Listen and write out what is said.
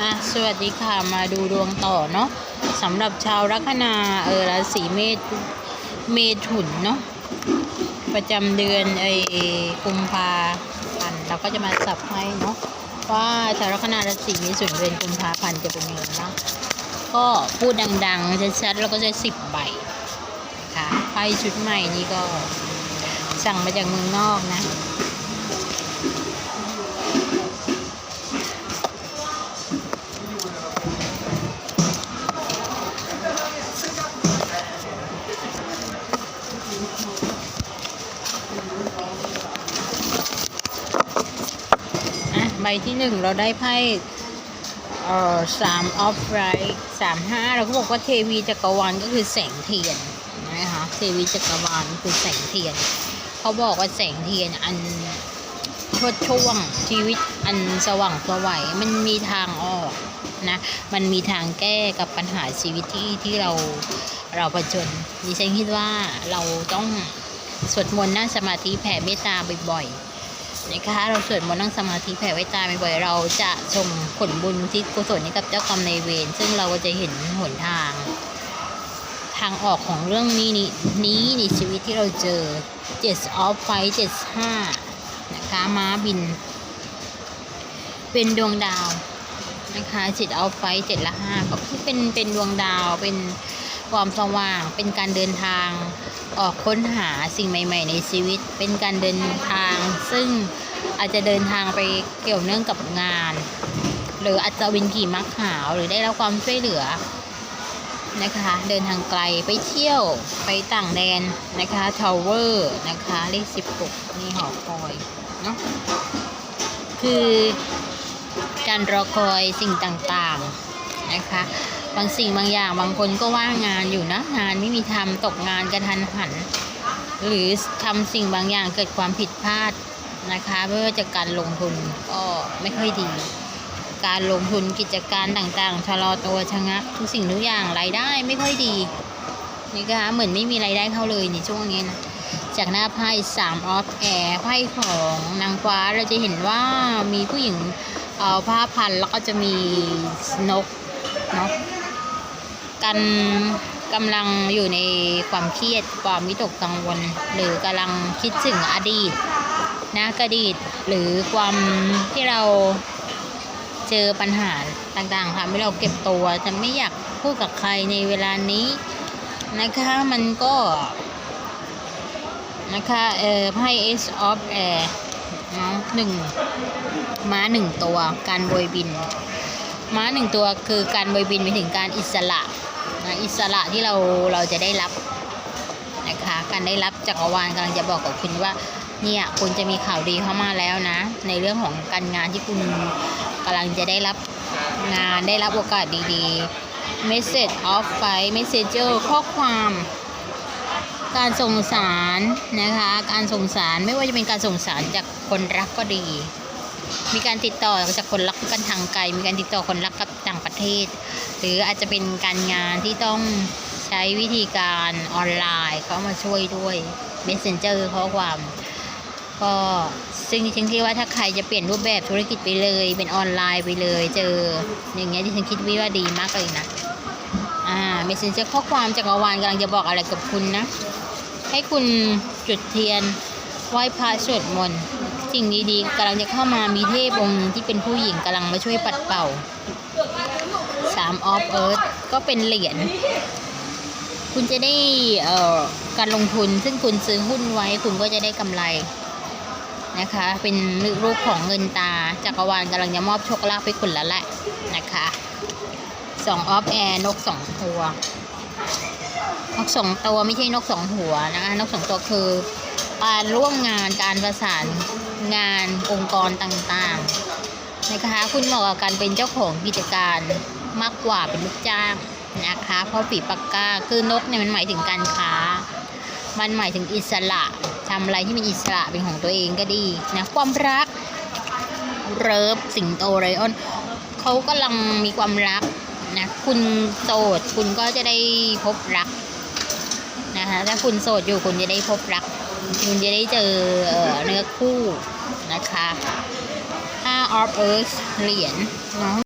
อะสวัสดีค่ะมาดูดวงต่อเนาะสำหรับชาวลัคนาเออราศีเมษเมถุนเนาะประจำเดือนไอ้กุมภาพันธ์เราก็จะมาสับให้เนาะว่าชาวลัคนาราศีเมถุนเดือนกุมภาพันธ์จะเป็นยังไงบ้างก็พูดดังๆชัดๆแล้วก็จะสิบใบนะคะไพ่ชุดใหม่นี่ก็สั่งมาจากเมืองนอกนะ ใบที่หนึ่งเราได้ไพ่เอ่อสามออฟไรท์สามห้าเราก็บอกว่าเทวีจักรวาลก็คือแสงเทียนนะคะเทวีจักรวาลคือแสงเทียน เขาบอกว่าแสงเทียนอันชดช่วงชีวิตอันสว่างสวัยมันมีทางออกนะมันมีทางแก้กับปัญหาชีวิตที่ที่เราเราประจนดิฉันคิดว่าเราต้องสวดมนต์นั่งสมาธิแผ่เมตตาบ่อยๆ นะคะเราสวดมนต์นั่งสมาธิแผ่ไว้ตาบ่อยๆเราจะส่งผลบุญที่กุศลให้กับเจ้ากรรมในเวรซึ่งเราก็จะเห็นหนทาง ทางออกของเรื่องนี้นี้นี้ในชีวิตที่เราเจอ7 off fight 75 นะคะม้าบิน เป็นดวงดาวนะคะ7 off fight 7ละ5ก็เป็นเป็นดวงดาวเป็น ความสว่างเป็นการเดินทางออกค้นหาสิ่งใหม่ ๆ ในชีวิต เป็นการเดินทาง ซึ่งอาจจะเดินทางไปเกี่ยวเนื่องกับงาน หรืออาจจะวินขี่ม้าขาวหรือได้รับความช่วยเหลือนะคะ เดินทางไกลไปเที่ยวไปต่างแดนนะคะทาวเวอร์นะคะเลขสิบหกนี่หอคอยเนาะคือการรอคอยสิ่งต่างๆนะคะ บางสิ่งบางอย่างบางคนก็ว่างงานอยู่นะ งานไม่มีทำตกงานกระทันหัน หรือทำสิ่งบางอย่างเกิดความผิดพลาดนะคะไม่ว่าจะการลงทุนก็ไม่ค่อยดี การลงทุนกิจการต่างๆชะลอตัวชะงักทุกสิ่งทุกอย่างรายได้ไม่ค่อยดีนี่นะคะเหมือนไม่มีรายได้เข้าเลยในช่วงนี้นะจากหน้าไพ่สามออฟแอร์ไพ่ของนางฟ้าเราจะเห็นว่ามีผู้หญิงเอาผ้าพันแล้วก็จะมีนกเนาะ กันกำลังอยู่ในความเครียดความวิตกกังวล หรือกำลังคิดถึงอดีตนะอดีตหรือความที่เราเจอปัญหาต่างๆค่ะไม่เราเก็บตัวจะไม่อยากพูดกับใครในเวลานี้นะคะมันก็นะคะเอ่อไพ่ Ace of Air เนะหนึ่งม้าหนึ่งตัวการโบยบิน ม้าหนึ่งตัวคือการโบยบินไปถึงการอิสระ นะอิสระที่เราเราจะได้รับนะคะการได้รับจักรวาลกำลังจะบอกกับคุณว่าเนี่ยคุณจะมีข่าวดีเข้ามาแล้วนะ ในเรื่องของการงานที่คุณกำลังจะได้รับงานได้รับโอกาสดีๆ message of fight messenger ข้อความการส่งสารนะคะ การส่งสารไม่ว่าจะเป็นการส่งสารจากคนรักก็ดี มีการติดต่อจากคนรักกันทางไกล มีการติดต่อคนรักกับ ต่างประเทศ หรืออาจจะเป็นการงานที่ต้องใช้วิธีการออนไลน์เขามาช่วยด้วย Messenger ข้อความ ก็ซึ่งดิฉันคิดว่าถ้าใครจะเปลี่ยนรูปแบบธุรกิจไปเลย เป็นออนไลน์ไปเลย เจออย่างเงี้ยดิฉันคิดว่าดีมากเลยนะอ่า Messenger ข้อความจากรวาลกำลังจะบอกอะไรกับคุณนะ ให้คุณจุดเทียนไหว้พระสวดมนต์สิ่งดีๆกำลังจะเข้ามามีเทพองค์ที่เป็นผู้หญิงกำลังมาช่วยปัดเป่าามออฟเอิร์ธก็เป็นเหรียญคุณจะได้เอ่อการลงทุนซึ่งคุณซื้อหุ้นไว้ คุณก็จะได้กำไรนะคะ เป็นรูปของเงินตาจักรวาลกำลังจะมอบโชคลาภให้คุณแล้วแหละนะคะสองออฟแอร์นกสองตัวนกสองตัวไม่ใช่นกสองหัวนะคะนกสองตัวคือการร่วมงานการประสานงานองค์กรต่างๆนะคะคุณเหมาะกับการเป็นเจ้าของกิจการ มากกว่าเป็นลูกจ้างนะคะ เพราะปีปากกาคือนกเนี่ยมันหมายถึงการค้า มันหมายถึงอิสระทำอะไรที่เป็นอิสระเป็นของตัวเองก็ดีนะความรักเริฟสิงโตไรออนเขากำลังมีความรักนะคุณโสดคุณก็จะได้พบรักนะคะถ้าคุณโสดอยู่คุณจะได้พบรัก คุณจะได้เจอเอ่อเนื้อคู่นะคะ5 of Earth เหรียญเนาะ